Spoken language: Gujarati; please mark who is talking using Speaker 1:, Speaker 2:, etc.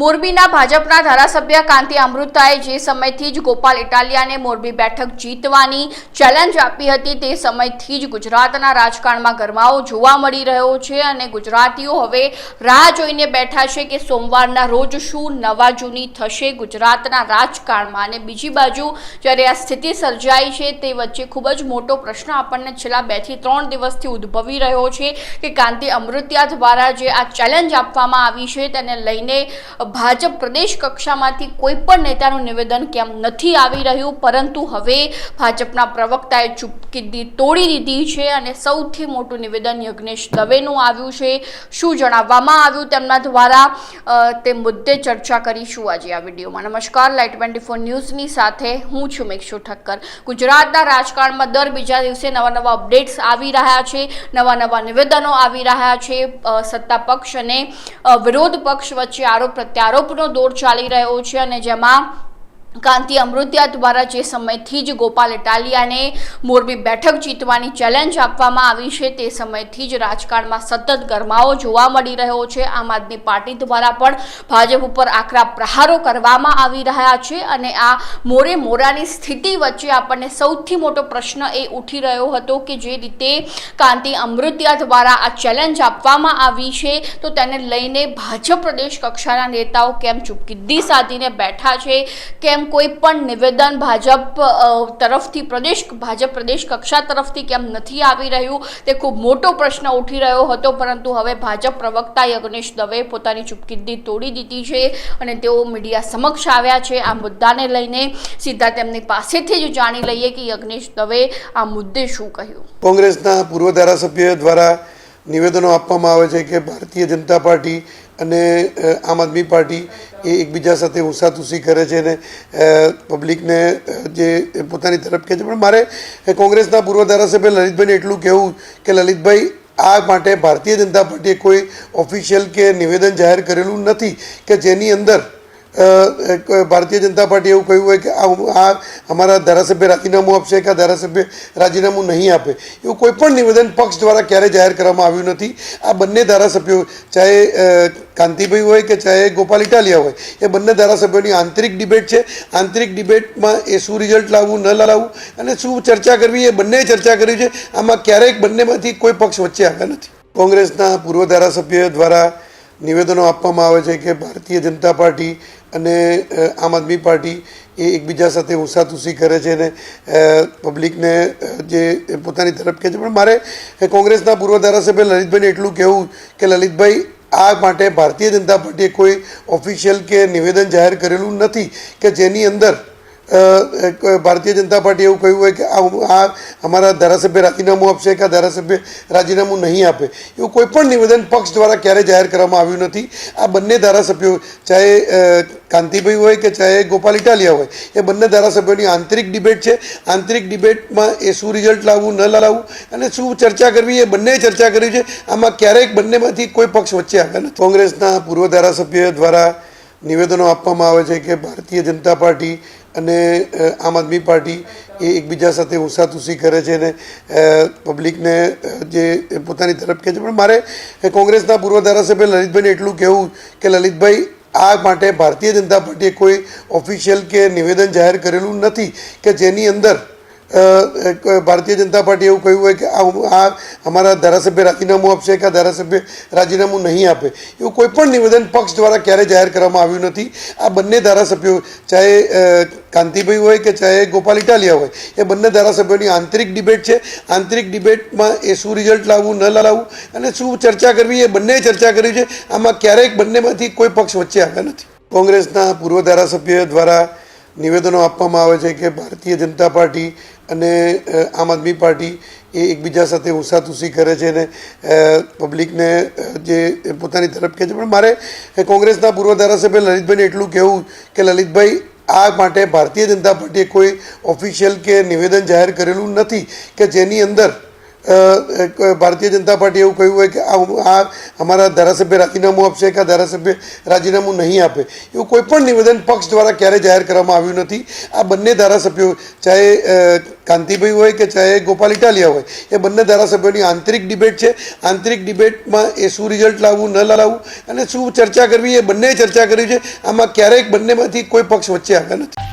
Speaker 1: મોરબીના ભાજપના ધારાસભ્ય કાંતિ અમૃતાએ જે સમયથી જ ગોપાલ ઇટાલિયાને મોરબી બેઠક જીતવાની ચેલેન્જ આપી હતી તે સમયથી જ ગુજરાતના રાજકારણમાં ગરમાવો જોવા મળી રહ્યો છે અને ગુજરાતીઓ હવે રાહ જોઈને બેઠા છે કે સોમવારના રોજ શું નવા જૂની થશે ગુજરાતના રાજકારણમાં. અને બીજી બાજુ જ્યારે આ સ્થિતિ સર્જાઈ છે તે વચ્ચે ખૂબ જ મોટો પ્રશ્ન આપણને છેલ્લા બેથી ત્રણ દિવસથી ઉદ્ભવી રહ્યો છે કે કાંતિ અમૃતિયા દ્વારા જે આ ચેલેન્જ આપવામાં આવી છે તેને લઈને ભાજપ પ્રદેશ કક્ષામાંથી કોઈ પણ નેતાનું નિવેદન કેમ નથી આવી રહ્યું? પરંતુ હવે ભાજપના પ્રવક્તાએ ચૂપકીદી તોડી દીધી છે અને સૌથી મોટું નિવેદન યજ્ઞેશ દવેનું આવ્યું છે. શું જણાવવામાં આવ્યું તેમના દ્વારા? તે મુદ્દે ચર્ચા કરીશું આજે આ વિડીયોમાં. નમસ્કાર લાઈટ ટ્વેન્ટી ફોર ન્યૂઝની સાથે હું છું મેક્ષુ ઠક્કર. ગુજરાતના રાજકારણમાં દર બીજા દિવસે નવા નવા અપડેટ્સ આવી રહ્યા છે, નવા નવા નિવેદનો આવી રહ્યા છે. સત્તા પક્ષ અને વિરોધ પક્ષ વચ્ચે આરોપ પ્રત્યારોપનો દોર ચાલી રહ્યો છે અને જેમાં કાંતિ અમૃત્યા દ્વારા જે સમયથી જ ગોપાલ ઇટાલિયાને મોરબી બેઠક જીતવાની ચેલેન્જ આપવામાં આવી છે, તે સમયથી જ રાજકારણમાં સતત ગરમાવો જોવા મળી રહ્યો છે. આમ આદમી પાર્ટી દ્વારા પણ ભાજપ ઉપર આકરા પ્રહારો કરવામાં આવી રહ્યા છે અને આ મોરે મોરાની સ્થિતિ વચ્ચે આપણને સૌથી મોટો પ્રશ્ન એ ઉઠી રહ્યો હતો કે જે રીતે કાંતિ અમૃત્યા દ્વારા આ ચેલેન્જ આપવામાં આવી છે, તો તેને લઈને ભાજપ પ્રદેશ કક્ષાના નેતાઓ કેમ ચૂપકીદી સાધીને બેઠા છે? કેમ કોઈ પણ નિવેદન ભાજપ તરફથી પ્રદેશ, ભાજપ પ્રદેશ કક્ષા તરફથી કેમ નથી આવી રહ્યું? તે ખૂબ મોટો પ્રશ્ન ઉઠી રહ્યો હતો, પરંતુ હવે ભાજપ પ્રવક્તા યજ્ઞેશ દવે પોતાની ચૂપકીદી તોડી દીધી છે અને તેઓ મીડિયા સમક્ષ આવ્યા છે. આ મુદ્દાને લઈને સીધા તેમની પાસેથી જ જાણી લઈએ કે યજ્ઞેશ દવે આ મુદ્દે શું કહ્યું.
Speaker 2: કોંગ્રેસના પૂર્વ ધારાસભ્ય દ્વારા નિવેદનો આપવામાં આવે છે કે ભારતીય જનતા પાર્ટી અને આમ આદમી પાર્ટી એ એકબીજા સાથે ઉસાતુસી કરે છે અને પબ્લિકને જે પોતાની તરફ કહે છે. પણ મારે કોંગ્રેસના પૂર્વ ધારાસભ્ય લલિતભાઈને એટલું કહેવું કે લલિતભાઈ, આ માટે ભારતીય જનતા પાર્ટીએ કોઈ ઓફિશિયલ કે નિવેદન જાહેર કરેલું નથી કે જેની અંદર ભારતીય જનતા પાર્ટી એવું કહ્યું હોય કે આ અમારા ધારાસભ્ય રાજીનામું આપશે કે આ ધારાસભ્ય રાજીનામું નહીં આપે. એવું કોઈ પણ નિવેદન પક્ષ દ્વારા ક્યારેય જાહેર કરવામાં આવ્યું નથી. આ બંને ધારાસભ્યો, ચાહે કાંતિભાઈ હોય કે ચાહે ગોપાલ ઇટાલિયા હોય, એ બંને ધારાસભ્યોની આંતરિક ડિબેટ છે. આંતરિક ડિબેટમાં એ શું રિઝલ્ટ લાવવું, ન લાવવું અને શું ચર્ચા કરવી, એ બંને ચર્ચા કરી છે. આમાં ક્યારેક બંનેમાંથી કોઈ પક્ષ વચ્ચે આવ્યા નથી. કોંગ્રેસના પૂર્વ ધારાસભ્ય દ્વારા નિવેદનો આપવામાં આવે છે કે ભારતીય જનતા પાર્ટી અને આમ આદમી પાર્ટી એ એકબીજા સાથે ઉસાતુસી કરે છે અને પબ્લિકને જે પોતાની તરફ કહે છે. પણ મારે કોંગ્રેસના પૂર્વ ધારાસભ્ય લલિતભાઈને એટલું કહેવું કે લલિતભાઈ, આ માટે ભારતીય જનતા પાર્ટીએ કોઈ ઓફિશિયલ કે નિવેદન જાહેર કરેલું નથી કે જેની અંદર ભારતીય જનતા પાર્ટી એવું કહ્યું હોય કે આ અમારા ધારાસભ્ય રાજીનામું આપશે કે આ ધારાસભ્ય રાજીનામું નહીં આપે. એવું કોઈ પણ નિવેદન પક્ષ દ્વારા ક્યારેય જાહેર કરવામાં આવ્યું નથી. આ બંને ધારાસભ્યો, ચાહે કાંતિભાઈ હોય કે ચાહે ગોપાલ ઇટાલિયા હોય, એ બંને ધારાસભ્યોની આંતરિક ડિબેટ છે. આંતરિક ડિબેટમાં એ શું રિઝલ્ટ લાવવું, ન લાવવું અને શું ચર્ચા કરવી, એ બંને ચર્ચા કરી છે. આમાં ક્યારેક બંનેમાંથી કોઈ પક્ષ વચ્ચે આવ્યા નથી. કોંગ્રેસના પૂર્વ ધારાસભ્ય દ્વારા નિવેદનો આપવામાં આવે છે કે ભારતીય જનતા પાર્ટી અને આમ આદમી પાર્ટી એ એકબીજા સાથે ઉસાતુસી કરે છે અને પબ્લિકને જે પોતાની તરફ કહે છે. પણ મારે કોંગ્રેસના પૂર્વ ધારાસભ્ય લલિતભાઈને એટલું કહેવું કે લલિતભાઈ, આ માટે ભારતીય જનતા પાર્ટીએ કોઈ ઓફિશિયલ કે નિવેદન જાહેર કરેલું નથી કે જેની અંદર ભારતીય જનતા પાર્ટી એવું કહ્યું હોય કે આ અમારા ધારાસભ્ય રાજીનામું આપશે કે આ ધારાસભ્ય રાજીનામું નહીં આપે. એવું કોઈ પણ નિવેદન પક્ષ દ્વારા ક્યારેય જાહેર કરવામાં આવ્યું નથી. આ બંને ધારાસભ્યો, ચાહે કાંતિભાઈ હોય કે ચાહે ગોપાલ ઇટાલિયા હોય, એ બંને ધારાસભ્યોની આંતરિક ડિબેટ છે. આંતરિક ડિબેટમાં એ શું રિઝલ્ટ લાવવું, ન લાવવું અને શું ચર્ચા કરવી, એ બંને ચર્ચા કરી છે. આમાં ક્યારેક બંનેમાંથી કોઈ પક્ષ વચ્ચે આવ્યા નથી. કોંગ્રેસના પૂર્વ ધારાસભ્ય દ્વારા નિવેદનો આપવામાં આવે છે કે ભારતીય જનતા પાર્ટી અને આમ આદમી પાર્ટી એ એકબીજા સાથે ઉસાતુસી કરે છે અને પબ્લિકને જે પોતાની તરફ કહે છે. પણ મારે કોંગ્રેસના પૂર્વ ધારાસભ્ય લલિતભાઈને એટલું કહેવું કે લલિતભાઈ, આ માટે ભારતીય જનતા પાર્ટીએ કોઈ ઓફિશિયલ કે નિવેદન જાહેર કરેલું નથી કે જેની અંદર ભારતીય જનતા પાર્ટી એવું કહ્યું હોય કે આ અમારા ધારાસભ્ય રાજીનામું આપશે કે ધારાસભ્ય રાજીનામું નહીં આપે. એવું કોઈ પણ નિવેદન પક્ષ દ્વારા ક્યારેય જાહેર કરવામાં આવ્યું નથી. આ બંને ધારાસભ્યો, ચાહે કાંતિભાઈ હોય કે ચાહે ગોપાલ ઇટાલિયા હોય, એ બંને ધારાસભ્યોની આંતરિક ડિબેટ છે. આંતરિક ડિબેટમાં એ શું રિઝલ્ટ લાવવું, ન લાવવું અને શું ચર્ચા કરવી, એ બંને ચર્ચા કરી છે. આમાં ક્યારેય બંનેમાંથી કોઈ પક્ષ વચ્ચે આવ્યા નથી.